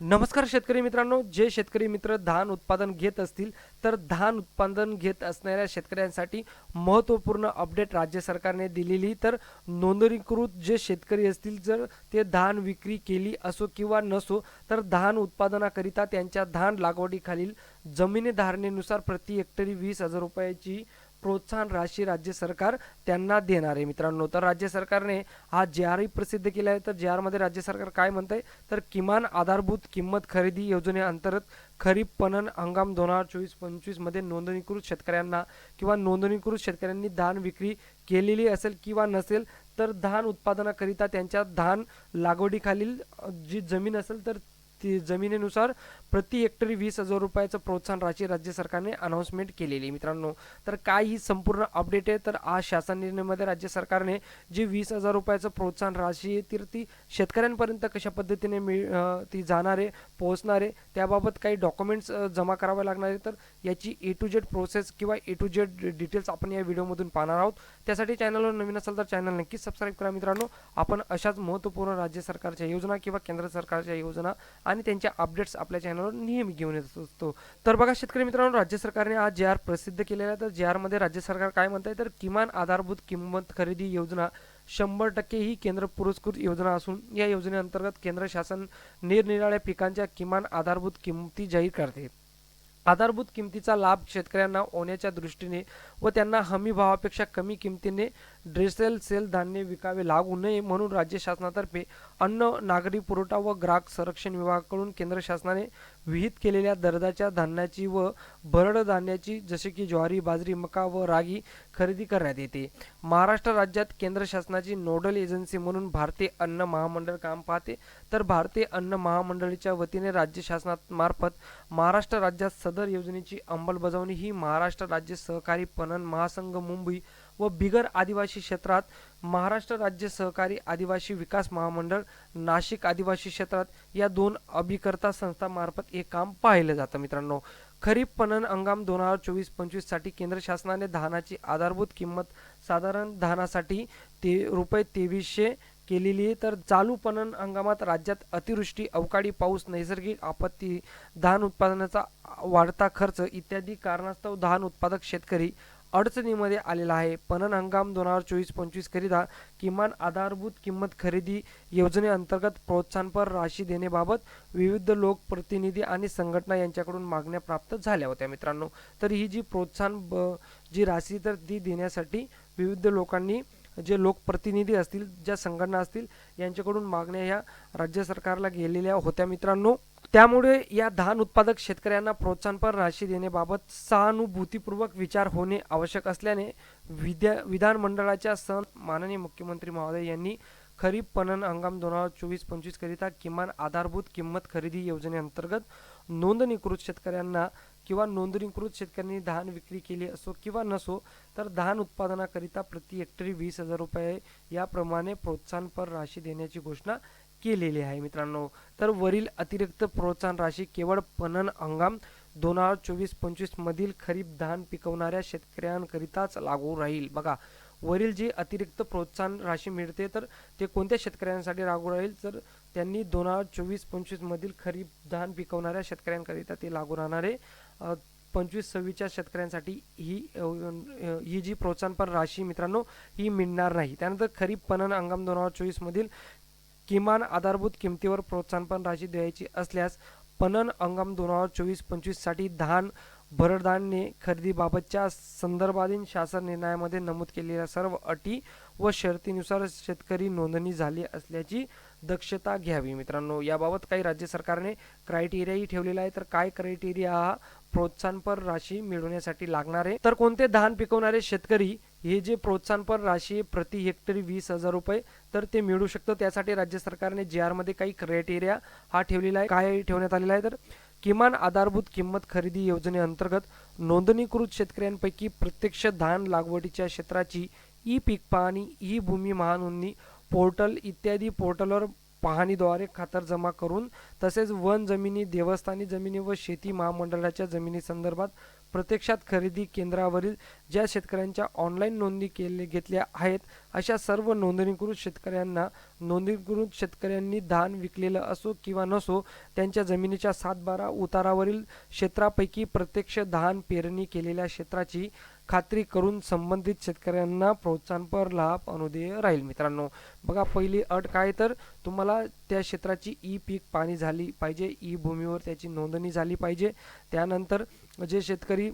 नमस्कार शेतकरी मित्रांनो जे शेतकरी मित्र धान उत्पादन घेत असतील तर धान उत्पादन घेत असणाऱ्या शेतकऱ्यांसाठी महत्त्वपूर्ण अपडेट राज्य सरकारने दिलेली. तर नोंदणीकृत जे शेतकरी असतील जर ते धान विक्री केली असो किंवा नसो तर धान उत्पादनाकरिता त्यांच्या धान लागवडीखालील जमिनी धारणेनुसार प्रति हेक्टरी वीस हजार रुपयाची प्रोत्साहन राशी राज्य सरकार त्यांना देणार आहे मित्रांनो. तर राज्य सरकारने हा जे आरही प्रसिद्ध केला आहे. तर जे आरमध्ये राज्य सरकार काय म्हणत आहे तर किमान आधारभूत किंमत खरेदी योजनेअंतर्गत खरीप पणन हंगाम दोन हजार चोवीस पंचवीसमध्ये नोंदणीकृत शेतकऱ्यांना किंवा नोंदणीकृत शेतकऱ्यांनी धान विक्री केलेली असेल किंवा नसेल तर धान उत्पादनाकरिता त्यांच्या धान लागवडीखालील जी जमीन असेल तर ती जमिनीनुसार प्रति हेक्टरी वीस हजार रुपयाचं प्रोत्साहन राशी राज्य सरकारने अनाऊन्समेंट केलेली आहे. मित्रांनो तर काय ही संपूर्ण अपडेट आहे. तर आज शासन निर्णयामध्ये राज्य सरकारने जी वीस हजार रुपयाचं प्रोत्साहन राशी आहे तर ती शेतकऱ्यांपर्यंत कशा पद्धतीने मिळ ती जाणार आहे पोहोचणार आहे त्याबाबत काही डॉक्युमेंट्स जमा करावे लागणार आहे तर याची ए टू जेड प्रोसेस किंवा ए टू जेड डिटेल्स आपण या व्हिडिओमधून पाहणार आहोत. त्यासाठी चॅनलवर नवीन असेल तर चॅनल नक्कीच सबस्क्राईब करा मित्रांनो. आपण अशाच महत्त्वपूर्ण राज्य सरकारच्या योजना किंवा केंद्र सरकारच्या योजना आणि त्यांच्या अपडेट्स आपल्या चॅनलवर नेहमी घेऊन येत असतो. तर बघा शेतकरी मित्रांनो राज्य सरकारने आज जे आर प्रसिद्ध केलेला आहे तर जे आरमध्ये राज्य सरकार काय म्हणत आहे तर किमान आधारभूत किंमत खरेदी योजना शंभर टक्के ही केंद्र पुरस्कृत योजना असून या योजनेअंतर्गत केंद्र शासन निरनिराळ्या पिकांच्या किमान आधारभूत किंमती जाहीर करते. आधारभूत किमतीचा लाभ शेतकऱ्यांना होण्याच्या दृष्टीने व त्यांना हमी भावापेक्षा कमी किमतीने ड्रेसेल सेल धान्य विकावे लागू नये म्हणून राज्य शासनातर्फे अन्न नागरी पुरवठा व ग्राहक संरक्षण विभागाकडून केंद्र शासनाने विहित केलेल्या दर्जाच्या धान्याची व भरड धान्याची जसे की ज्वारी बाजरी मका व रागी खरेदी करण्यात येते. महाराष्ट्र राज्यात केंद्र शासनाची नोडल एजन्सी म्हणून भारतीय अन्न महामंडळ काम पाहते. तर भारतीय अन्न महामंडळाच्या वतीने राज्य शासनामार्फत महाराष्ट्र राज्यात सदर योजनेची अंमलबजावणी ही महाराष्ट्र राज्य सहकारी पणन महासंघ मुंबई व बिगर आदिवासी क्षेत्रात महाराष्ट्र राज्य सहकारी आदिवासी विकास महामंडळ नाशिक आदिवासी क्षेत्रात या दोन अभिकर्ता संस्थांमार्फत हे काम पाहिलं जातं मित्रांनो. खरीप पणन हंगाम दोन हजार चोवीस पंचवीससाठी केंद्र शासनाने धानाची आधारभूत किंमत साधारण धानासाठी ते रुपये तेवीसशे केलेली आहे. तर चालू पणन हंगामात राज्यात अतिवृष्टी अवकाळी पाऊस नैसर्गिक आपत्ती धान उत्पादनाचा वाढता खर्च इत्यादी कारणास्तव धान उत्पादक शेतकरी अडचणीमध्ये आलेला आहे. पणन हंगाम दोन हजार चोवीस पंचवीस करिता किमान आधारभूत किंमत खरेदी योजनेअंतर्गत प्रोत्साहनपर राशी देण्याबाबत विविध लोकप्रतिनिधी आणि संघटना यांच्याकडून मागण्या प्राप्त झाल्या होत्या मित्रांनो. तर ही जी प्रोत्साहन ब- जी राशी तर ती देण्यासाठी विविध लोकांनी जे लोकप्रतिनिधी असतील ज्या संघटना असतील यांच्याकडून मागण्या ह्या राज्य सरकारला गेलेल्या होत्या मित्रांनो. त्यामुळे या धान उत्पादक शेतकऱ्यांना प्रोत्साहनपर राशी देण्याबाबत सहानुभूतीपूर्वक विचार होणे आवश्यक असल्याने विद्या विधानमंडळाच्या सण माननीय मुख्यमंत्री महोदय यांनी खरीप पणन हंगाम दोन हजार चोवीस पंचवीसकरिता किमान आधारभूत किंमत खरेदी योजनेअंतर्गत नोंदणीकृत शेतकऱ्यांना किंवा नोंदणीकृत शेतकऱ्यांनी धान विक्री केली असो किंवा नसो तर धान उत्पादनाकरिता प्रति हेक्टरी वीस हजार रुपये याप्रमाणे प्रोत्साहनपर राशी देण्याची घोषणा केलेली आहे मित्रांनो. तर वरील अतिरिक्त प्रोत्साहन राशी केवळ पणन हंगाम दोन हजार चोवीस पंचवीस मधील खरीप धान पिकवणाऱ्या शेतकऱ्यांकरिताच लागू राहील. बघा वरील जी अतिरिक्त प्रोत्साहन राशी मिळते तर ते कोणत्या शेतकऱ्यांसाठी लागू राहील? तर त्यांनी दोन हजार चोवीस पंचवीस मधील खरीप धान पिकवणाऱ्या शेतकऱ्यांकरिता ते लागू राहणारे पंचवीस सव्वीसच्या शेतकऱ्यांसाठी ही ही जी प्रोत्साहनपर राशी मित्रांनो ही मिळणार नाही. त्यानंतर खरीप पणन हंगाम दोन हजार चोवीसमधील किमान आधारभूत किमतीवर प्रोत्साहनपर राशी द्यायची असल्यास पणन हंगाम दोन हजार चोवीस पंचवीससाठी धान भरडधान्ये खरेदीबाबतच्या संदर्भाधीन शासन निर्णयामध्ये नमूद केलेल्या सर्व अटी व शर्तीनुसार शेतकरी नोंदणी झाली असल्याची दक्षता घ्यावी. मित्रांनो याबाबत काही राज्य सरकारने क्रायटेरियाही ठेवलेला आहे तर काय क्रायटेरिया हा प्रोत्साहनपर राशी मिळवण्यासाठी लागणार. आहे तर कोणते धान पिकवणारे शेतकरी हे जे प्रोत्साहनपर राशी आहे, प्रति हेक्टरी वीस हजार रुपये तर ते मिळू शकतं. त्यासाठी राज्य सरकारने जे आरमध्ये काही क्रायटेरिया हा ठेवलेला आहे. काय ठेवण्यात आलेला आहे तर किमान आधारभूत किंमत खरेदी योजनेअंतर्गत नोंदणीकृत शेतकऱ्यांपैकी प्रत्यक्ष धान लागवडीच्या क्षेत्राची ई पीक पाहणी ई भूमी महानोंदणी पोर्टल इत्यादी पोर्टलवर पाहणीद्वारे खातर जमा करून तसेच वन जमिनी देवस्थानी जमिनी व शेती महामंडळाच्या जमिनी संदर्भात प्रत्यक्षात खरेदी केंद्रावरील ज्या शेतकऱ्यांच्या ऑनलाईन नोंदणी केले घेतल्या आहेत अशा सर्व नोंदणीकृत शेतकऱ्यांना नोंदणीकृत शेतकऱ्यांनी धान विकलेलं असो किंवा नसो त्यांच्या जमिनीच्या सातबारा उतारावरील क्षेत्रापैकी प्रत्यक्ष धान पेरणी केलेल्या क्षेत्राची खात्री करून संबंधित शेतकऱ्यांना प्रोत्साहनपर लाभ अनुदेय राहील मित्रांनो. बघा पहिली अट काय तर तुम्हाला त्या क्षेत्राची ई पीक पाणी झाली पाहिजे ई भूमीवर त्याची नोंदणी झाली पाहिजे. त्यानंतर जे शेतकरी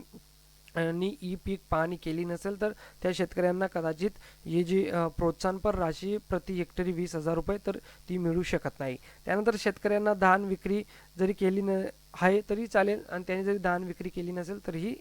आणि ई पीक पाहणी केली नसेल तर त्या शेतकऱ्यांना कदाचित ही जी प्रोत्साहनपर राशी प्रति हेक्टरी वीस हजार रुपये तर ती मिळू शकत नाही. त्यानंतर शेतकऱ्यांना धान विक्री जरी केली न आहे तरी चालेल आणि त्यांनी जरी धान विक्री केली नसेल तरीही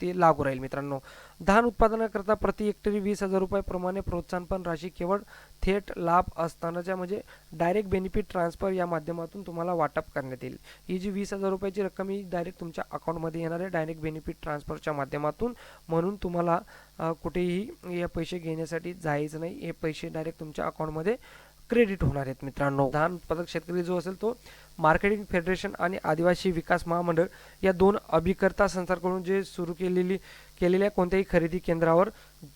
ते लागू राहील मित्रांनो. धान उत्पादनाकरता प्रति हेक्टरी वीस हजार रुपयाप्रमाणे प्रोत्साहनपण राशी केवळ थेट लाभ असतानाच्या म्हणजे डायरेक्ट बेनिफिट ट्रान्सफर या माध्यमातून तुम्हाला वाटप करण्यात येईल. ही जी वीस हजार रुपयाची रक्कम ही डायरेक्ट तुमच्या अकाउंटमध्ये येणार आहे डायरेक्ट बेनिफिट ट्रान्सफरच्या माध्यमातून. म्हणून तुम्हाला कुठेही हे पैसे घेण्यासाठी जायचं नाही हे पैसे डायरेक्ट तुमच्या अकाउंटमध्ये क्रेडिट होणार आहेत मित्रांनो. धान उत्पादक शेतकरी जो असेल तो मार्केटिंग फेडरेशन आणि आदिवासी विकास महामंडळ या दोन अभिकर्ता संस्थांकडून जे सुरू केलेली केलेल्या कोणत्याही खरेदी केंद्रावर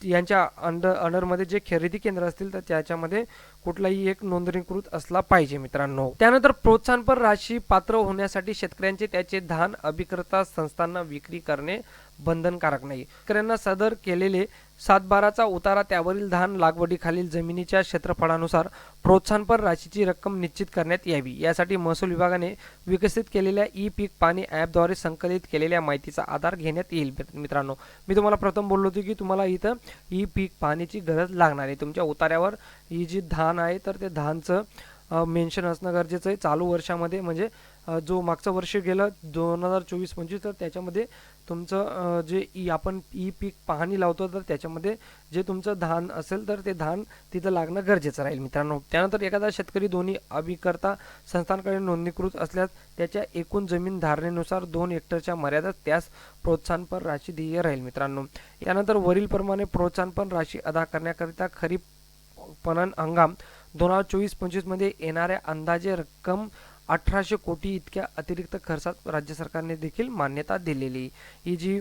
यांच्या अंडर अंडरमध्ये जे खरेदी केंद्र असतील तर त्याच्यामध्ये कुठलाही एक नोंदणीकृत असला पाहिजे मित्रांनो. त्यानंतर प्रोत्साहनपर राशी पात्र होण्यासाठी शेतकऱ्यांचे त्याचे धान अभिकर्ता संस्थांना विक्री करणे बंधनकारक नाही. शेतकऱ्यांना सदर केलेले सातबाराचा उतारा त्यावरील धान लागवडीखालील जमिनीच्या क्षेत्रफळानुसार प्रोत्साहनपर राशीची रक्कम निश्चित करण्यात यावी. यासाठी महसूल विभागाने विकसित केलेल्या ई पीक पाणी ॲपद्वारे संकलित केलेल्या माहितीचा आधार घेण्यात येईल. मित्रांनो मी तुम्हाला प्रथम बोललो होतो की तुम्हाला इथं ई पीक पाण्याची गरज लागणार आहे. तुमच्या उतार्यावर ही जी धान आहे तर ते धानचं मेन्शन असणं गरजेचं आहे. चालू वर्षामध्ये म्हणजे जो मागचं वर्ष गेलं दोन हजार चोवीस पंचवीस तर त्याच्यामध्ये तुमचं जे ई आपण ई पीक पाहणी लावतो तर त्याच्यामध्ये जे तुमचं धान असेल तर ते धान तिथं लागणं गरजेचं राहील मित्रांनो. त्यानंतर एखादा शेतकरी दोन्ही अभिकर्ता संस्थांकडे नोंदणीकृत असल्यास त्याच्या एकूण जमीन धारणेनुसार दोन हेक्टरच्या मर्यादेत त्यास प्रोत्साहनपर राशी देय राहील मित्रांनो. यानंतर वरीलप्रमाणे प्रोत्साहनपर राशी अदा करण्याकरिता खरीप पणन हंगाम दोन हजार चोवीस पंचवीसमध्ये येणाऱ्या अंदाजे रक्कम अठराशे कोटी इतक्या अतिरिक्त खर्चात राज्य सरकारने देखील मान्यता दिलेली. ही जी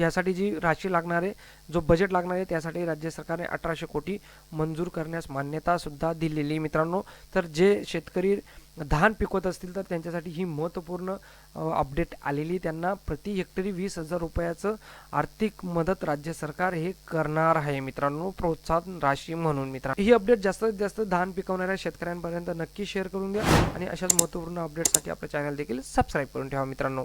यासाठी जी राशी लागणार आहे जो बजेट लागणार आहे त्यासाठी राज्य सरकारने अठराशे कोटी मंजूर करण्यास मान्यतासुद्धा दिलेली मित्रांनो. तर जे शेतकरी धान पिकवत असतील तर त्यांच्यासाठी ही महत्त्वपूर्ण अपडेट आलेली त्यांना प्रति हेक्टरी वीस हजार रुपयाचं आर्थिक मदत राज्य सरकार हे करणार आहे. मित्रांनो प्रोत्साहन राशी म्हणून मित्रांनो. ही अपडेट जास्तीत जास्त धान पिकवणाऱ्या शेतकऱ्यांपर्यंत नक्की शेअर करून द्या आणि अशाच महत्त्वपूर्ण अपडेटसाठी आपलं चॅनल देखील सबस्क्राईब करून ठेवा मित्रांनो.